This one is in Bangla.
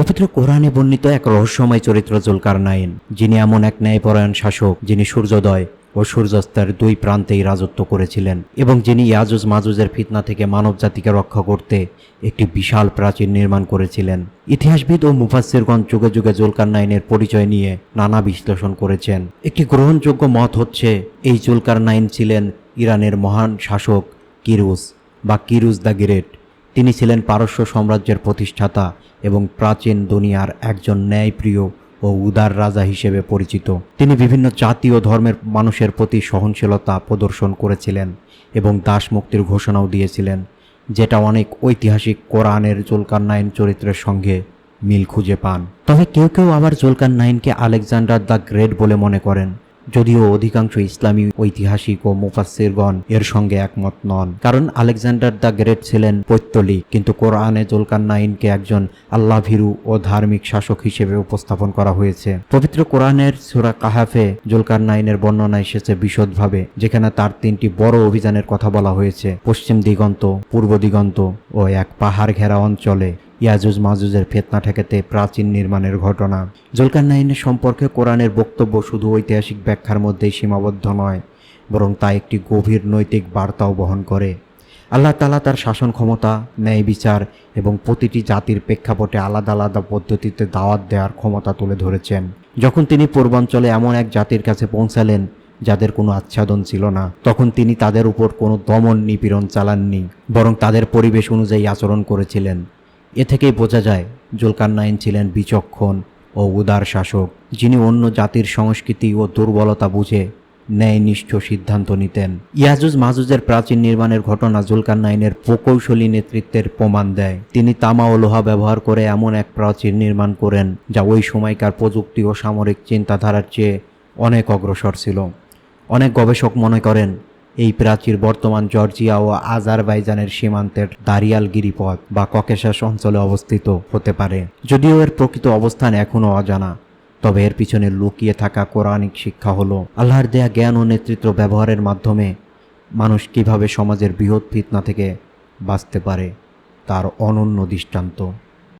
পবিত্র কোরআনে বর্ণিত এক রহস্যময় চরিত্র জুলকার নাইন যিনি এমন এক ন্যায়পরায়ণ শাসক, যিনি সূর্যোদয় ও সূর্যাস্তের দুই প্রান্তেই রাজত্ব করেছিলেন এবং যিনি ইয়াজুজ মাজুজের ফিতনা থেকে মানব জাতিকে রক্ষা করতে একটি বিশাল প্রাচীর নির্মাণ করেছিলেন। ইতিহাসবিদ ও মুফাসিরগণ যুগে যুগে জুলকার নাইনের পরিচয় নিয়ে নানা বিশ্লেষণ করেছেন। একটি গ্রহণযোগ্য মত হচ্ছে, এই জুলকার নাইন ছিলেন ইরানের মহান শাসক কিরুস বা কিরুস দ্য গ্রেট। তিনি ছিলেন পারস্য সাম্রাজ্যের প্রতিষ্ঠাতা এবং প্রাচীন দুনিয়ার একজন ন্যায়প্রিয় ও উদার রাজা হিসেবে পরিচিত। তিনি বিভিন্ন জাতি ও ধর্মের মানুষের প্রতি সহনশীলতা প্রদর্শন করেছিলেন এবং দাস মুক্তির ঘোষণাও দিয়েছিলেন, যেটা অনেক ঐতিহাসিক কোরআনের জুলকার নাইন চরিত্রের সঙ্গে মিল খুঁজে পান। তবে কেউ কেউ আবার জুলকার নাইনকে আলেকজান্ডার দ্য গ্রেট বলে মনে করেন। যদিও অধিকাংশ ইসলামী ঐতিহাসিক ও মুফাসিরগণ এর সঙ্গে একমত নন। কারণ আলেকজান্ডার দ্য গ্রেট ছিলেন পৈত্তলিক কিন্তু কোরআনে জুলকার নাইনকে একজন আল্লাহ ভীরু ও ধার্মিক শাসক হিসেবে উপস্থাপন করা হয়েছে। পবিত্র কোরআনের সুরা কাহাফে জুলকার নাইনের বর্ণনা এসেছে বিশদভাবে, যেখানে তার তিনটি বড় অভিযানের কথা বলা হয়েছে। পশ্চিম দিগন্ত, পূর্ব দিগন্ত ও এক পাহাড় ঘেরা অঞ্চলে ইয়াজুজ মাজুজের ফেতনা ঠেকাতে প্রাচীন নির্মাণের ঘটনা। জুলকার নাইনের সম্পর্কে কোরআনের বক্তব্য শুধু ঐতিহাসিক ব্যাখ্যার মধ্যেই সীমাবদ্ধ নয়, বরং তা একটি গভীর নৈতিক বার্তাও বহন করে। আল্লাহ তালা তার শাসন ক্ষমতা, ন্যায় বিচার এবং প্রতিটি জাতির প্রেক্ষাপটে আলাদা আলাদা পদ্ধতিতে দাওয়াত দেওয়ার ক্ষমতা তুলে ধরেছেন। যখন তিনি পূর্বাঞ্চলে এমন এক জাতির কাছে পৌঁছালেন, যাদের কোনো আচ্ছাদন ছিল না, তখন তিনি তাদের উপর কোনো দমন নিপীড়ন চালাননি, বরং তাদের পরিবেশ অনুযায়ী আচরণ করেছিলেন। এ থেকেই বোঝা যায় জুলকার নাইন ছিলেন বিচক্ষণ ও উদার শাসক, যিনি অন্য জাতির সংস্কৃতি ও দুর্বলতা বুঝে ন্যায়নিষ্ঠ সিদ্ধান্ত নিতেন। ইয়াজুজ মাজুজের প্রাচীন নির্মাণের ঘটনা জুলকার নাইনের প্রকৌশলী নেতৃত্বের প্রমাণ দেয়। তিনি তামা ও লোহা ব্যবহার করে এমন এক প্রাচীর নির্মাণ করেন, যা ওই সময়কার প্রযুক্তি ও সামরিক চিন্তাধারার চেয়ে অনেক অগ্রসর ছিল। অনেক গবেষক মনে করেন এই প্রাচীর বর্তমান জর্জিয়া ও আজারবাইজানের সীমান্তের দারিয়াল গিরিপথ বা ককেশাস অঞ্চলে অবস্থিত হতে পারে। যদিও এর প্রকৃত অবস্থান এখনও অজানা, তবে এর পিছনে লুকিয়ে থাকা কোরআনিক শিক্ষা হলো আল্লাহর দেয়া জ্ঞান ও নেতৃত্ব ব্যবহারের মাধ্যমে মানুষ কীভাবে সমাজের বৃহৎ ফিতনা থেকে বাঁচতে পারে, তার অনন্য দৃষ্টান্ত।